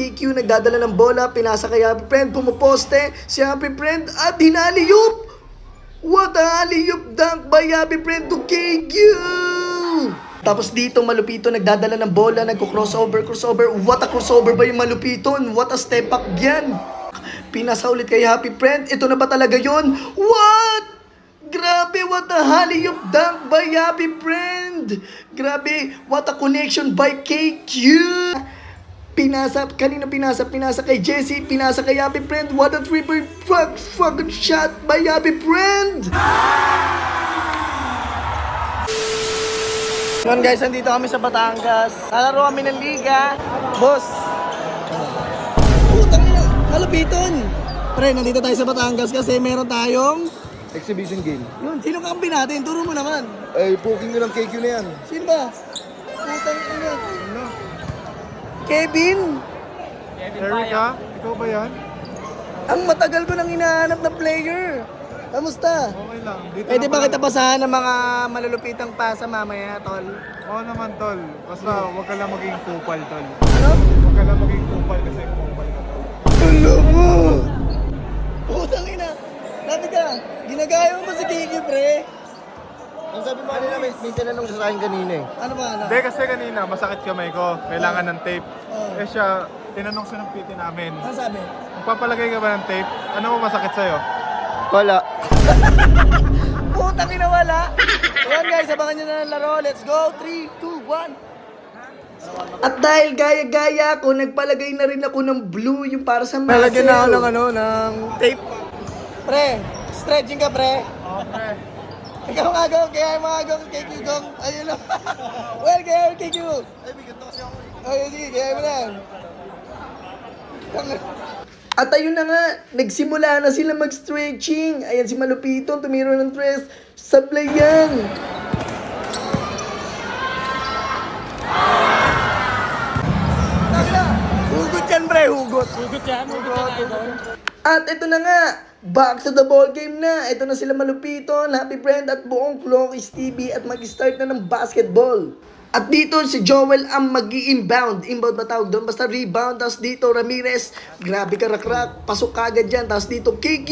EQ nagdadala ng bola, pinasa kay Happy Friend, pumuposte, si Happy Friend at hinaliyup! What a alley-oop dunk by Happy Friend to KQ! Tapos dito malupito nagdadala ng bola, nagko-crossover, crossover. What a crossover ba yung malupiton? What a step back yan! Pinasa ulit kay Happy Friend. Ito na ba talaga yon? What? Grabe, what a alley-oop dunk by Happy Friend! Grabe, what a connection by KQ! Pinasa, kanina pinasa, pinasa kay Jesse, pinasa kay Happy Friend. What a triple fuck, fucking shot by Happy Friend! Yun guys, nandito kami sa Batangas. Nalaro kami ng liga. Boss! Putang ina, nalupiton! Pre, nandito tayo sa Batangas kasi meron tayong... Exhibition game. Yun, sino kampi natin? Turo mo naman. Ay, poking nyo ng KQ na yan. Sino ba? Putang ina. Kevin! Erica, ikaw ba yan? Ang matagal ko nang hinahanap na player. Kamusta? Okay lang. Dito Pwede na ba pala- kita basahan ng mga malulupitang pasa mamaya, tol? Oo naman, tol. Basta huwag ka lang maging kupal, tol. Ano? Huwag ka lang maging kupal kasi kupal ka, tol. Ano mo? Putang ina. Sabi ka, ginagaya mo ba si Kiki, pre? Ang sabi mo kanina, may, may tinanong sa akin kanina eh. Ano ba, ano? Hindi, kasi kanina masakit kamay ko. Kailangan ng tape. Oo. Eh siya, tinanong siya ng PT namin. Ano sabi? Magpapalagay ka ba ng tape? Ano mo masakit sa'yo? Wala. Putang ina, wala. Ayan guys, abangan nyo na ng laro. Let's go. 3, 2, 1. At dahil gaya-gaya ako, nagpalagay na rin ako ng blue yung para sa muscle. Nalagyan na ako ng ano, ng tape. Pre, stretching ka, pre. Okay. Ikaw nga go, kaya yung mga go, kay Q Gong. Ayun lang. well, kaya yung kay Q. Ay, bigat na kasi ako. Ay, sige, kaya mo lang. At ayun na nga, nagsimula na sila mag-stretching. Ayan si Malupito, tumiro ng tres. Sablay yan. Hugot yan, pre, hugot. Hugot yan, hugot. At ito na nga, back to the ball game na. Ito na sila Malupito, Happy Friend at buong Clockis TV at mag-start na ng basketball. At dito si Joel ang mag inbound Inbound ba tawag doon? Basta rebound. Tapos dito Ramirez. Grabe ka rakrak. Pasok kagad dyan. Tapos dito KQ.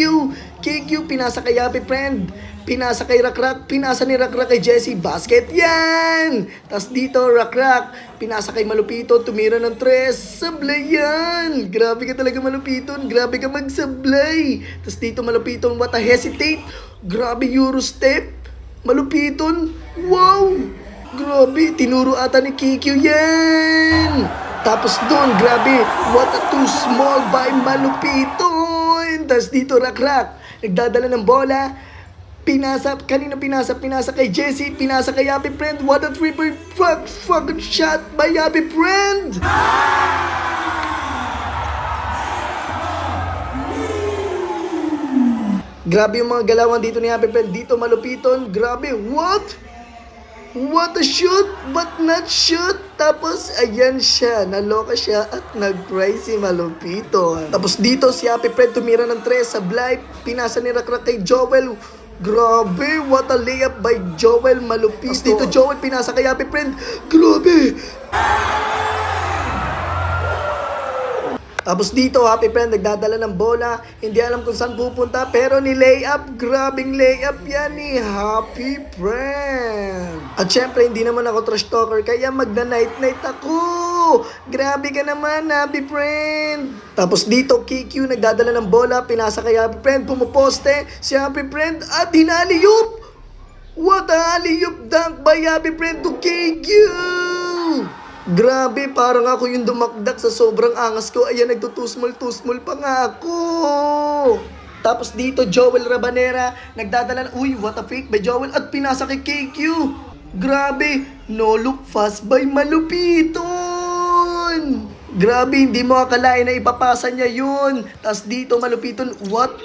KQ pinasa kay Happy Friend. Pinasa kay Rakrak. Pinasa ni Rakrak kay Jesse. Basket yan! Tapos dito Rakrak. Pinasa kay Malupito. Tumira ng tres. Sablay yan! Grabe ka talaga Malupiton. Grabe ka magsablay. Tapos dito Malupiton. What a hesitate. Grabe Euro step. Malupiton. Wow! Grabe, tinuro ata ni Kikyo yan! Tapos doon, grabe, what a too small by Malupiton! Tapos dito, rak-rak, nagdadala ng bola, pinasa, kanina pinasa, pinasa kay Jesse, pinasa kay Happy Friend, what a triple fuck, fucking shot by Happy Friend! Grabe yung mga galawan dito ni Happy Friend, dito Malupiton, grabe, what? What a shoot, but not shoot. Tapos, ayan siya. Naloka siya at nag-cry si Malupito. Tapos dito, si Happy Fred tumira ng tres sa Blythe. Pinasa ni Rakrak kay Joel. Grabe, what a layup by Joel Malupito. Tapos dito, Joel pinasa kay Happy Friend. Grabe! Tapos dito, Happy Friend, nagdadala ng bola. Hindi alam kung saan pupunta, pero ni layup, grabing layup yan ni Happy Friend. At syempre, hindi naman ako trash talker, kaya magna-night-night ako. Grabe ka naman, Happy Friend. Tapos dito, KQ, nagdadala ng bola, pinasa kay Happy Friend, pumuposte, si Happy Friend, at hinaliyup! What a alley-oop dunk by Happy Friend to KQ! Grabe, parang ako yung dumakdak sa sobrang angas ko. Ayan, nagtutusmol-tusmol pa nga ako. Tapos dito, Joel Rabanera, nagdadala, uy, what a fake by Joel, at pinasa kay KQ. Grabe, no look fast by Malupiton. Grabe, hindi mo akalain na ipapasa niya yun. Tapos dito, Malupiton, what?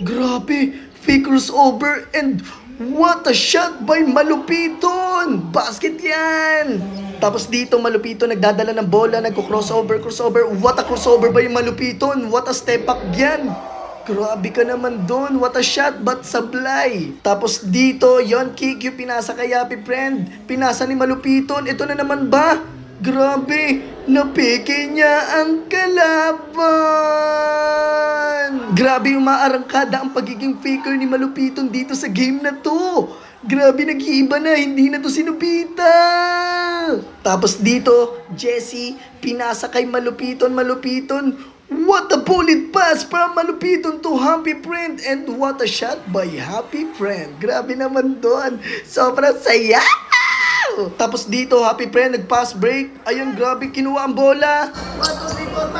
Grabe, fake crossover and what a shot by Malupiton! Basket yan! Tapos dito, Malupiton nagdadala ng bola, nagko-crossover, crossover. What a crossover by Malupiton! What a step back yan! Grabe ka naman doon. What a shot, but sablay. Tapos dito, yon kick yung pinasa kay Happy Friend. Pinasa ni Malupiton. Ito na naman ba? Grabe, napeke niya ang kalaban! Grabe umaarangkada ang pagiging faker ni Malupiton dito sa game na to! Grabe, nag-iiba na, hindi na to sinubita! Tapos dito, Jesse, pinasa kay Malupiton, Malupiton, What a bullet pass from Malupiton to Happy Friend and what a shot by Happy Friend. Grabe naman doon. Sobrang saya! Tapos dito, Happy Friend, nag-pass break. Ayun, grabe, kinuha ang bola. 1, 2, 3, 4,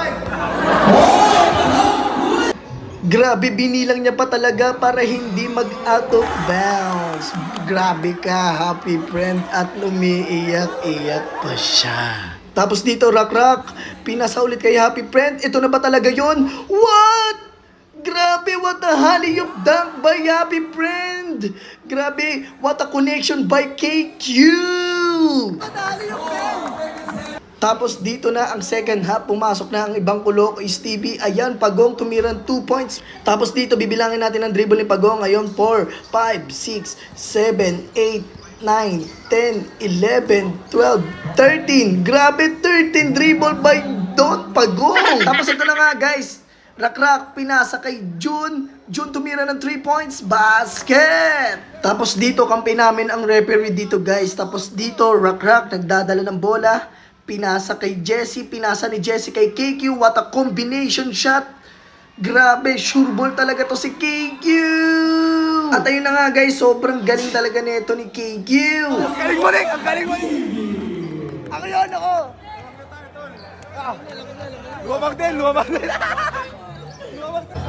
5. Grabe, binilang niya pa talaga para hindi mag-out of bounds. Grabe ka, Happy Friend, at umiiyak-iyak pa siya. Tapos dito, Rock, pinasa ulit kay Happy Friend. Ito na ba talaga yon? What? Grabe, what a alley-oop dunk by Happy Friend! Grabe, what a connection by KQ! Tapos dito na ang second half, pumasok na ang ibang kulo is TV. Ayan, Pagong tumiran 2 points. Tapos dito, bibilangin natin ang dribble ni Pagong. Ngayon, 4, 5, 6, 7, 8, 9, 10, 11, 12, 13. Grabe, 13 dribble by Don Pagong. Tapos ito na nga, guys. Rak-rak, pinasa kay June. June tumira ng 3 points. Basket! Tapos dito, kampi namin ang referee dito, guys. Tapos dito, rak-rak, nagdadala ng bola. Pinasa kay Jesse. Pinasa ni Jesse kay KQ. What a combination shot. Grabe, sure ball talaga to si KQ! At ayun na nga guys, sobrang galing talaga nito ni KQ! Ang galing mo Nick! Ang galing mo Ako yun, ako! Lumabag din, lumabag din.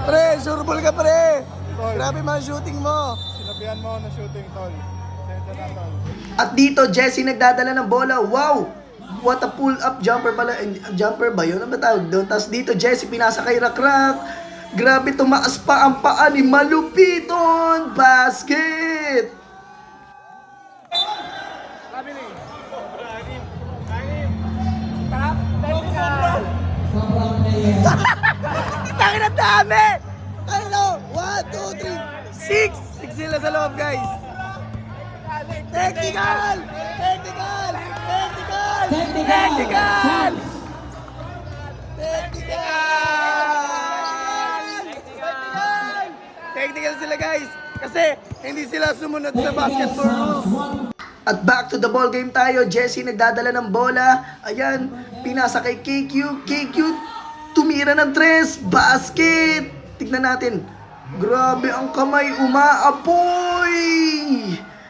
Pre, sure ball ka pre! Grabe mga shooting mo! Sinabihan mo ng shooting, tol. Sensya na, tol. At dito, Jesse nagdadala ng bola. Wow! What a pull-up jumper pala. Eh, jumper ba yun? Ano ba tawag doon? Tapos dito, Jesse pinasa kay Rakrak. Grabe, tumaas pa ang paa ni Malupiton. Basket! Tangin ang dami! Ano? 1, 2, 3, 6! 6 sila sa loob, guys! Technical! Technical! Technical! Technical! Technical! Technical sila guys! Kasi hindi sila sumunod sa basketball rules. At back to the ball game tayo. Jesse nagdadala ng bola. Ayan, pinasa kay KQ. KQ tumira ng tres. Basket! Tignan natin. Grabe ang kamay umaapoy!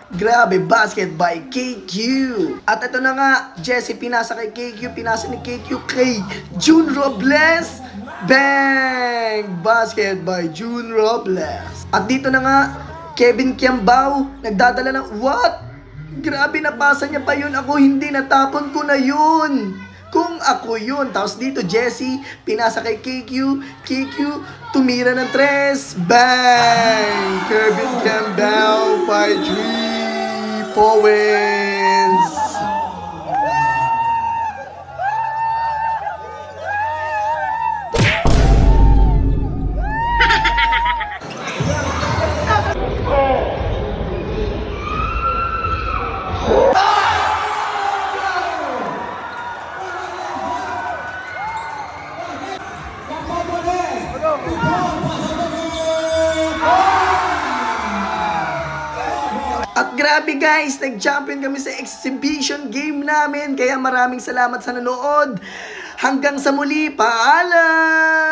Grabe, basket by KQ. At ito na nga, Jesse pinasa kay KQ, pinasa ni KQ kay June Robles. Bang! Basket by June Robles. At dito na nga, Kevin Kiambao, nagdadala ng what? Grabe, napasa niya pa yun. Ako hindi, natapon ko na yun. Ako yun. Tapos dito, Jesse, pinasa kay KQ. KQ, tumira ng tres. Bang! Kevin Kiambao by three points. At grabe guys, nag-champion kami sa exhibition game namin. Kaya maraming salamat sa nanood. Hanggang sa muli, paalam!